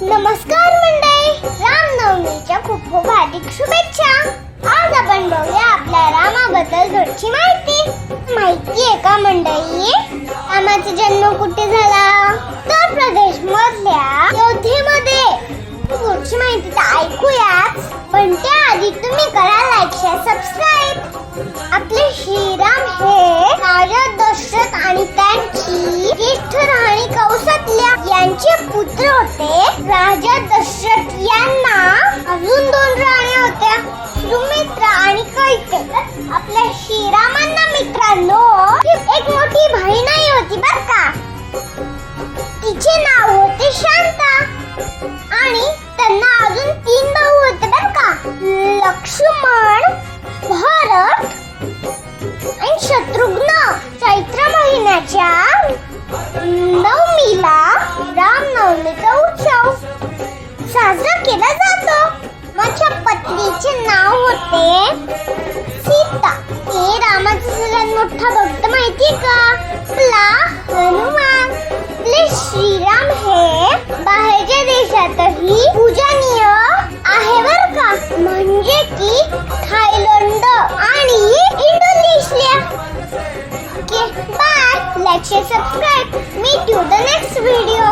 नमस्कार मंडळी. रामनवमीच्या खूप खूप हार्दिक शुभेच्छा. आज आपण बघूया आपल्या रामाबद्दल थोडीशी माहिती. माहिती आहे का मंडळी? रामाचा जन्म कुठे झाला? उत्तर प्रदेश मधल्या योद्धेमध्ये पुढची माहिती तर ऐकूयाच पण त्याआधी तुम्ही करा लाईक शेअर सबस्क्राईब आपले श्रीराम हे पुत्र होते राजा दशरथ यांना अजून दोन राण्या होत्या सुमित्र आणि कैके आपल्या श्रीरामांना मित्रांनो एक मोठी बहीणही होती बर का. तिचे नाव होते शांता आणि साजरा केला जातो. माझ्या पत्नीचे नाव होते सीता. हे रामाचा सगळ्यात मोठा भक्त माहितीये का? आपला हनुमान. आपले श्रीराम हे बाहेरच्या देशातही पूजनीय आहे बर का? म्हणजे की थायलंड आणि Indonesia. Okay bye. Like share subscribe meet you the next video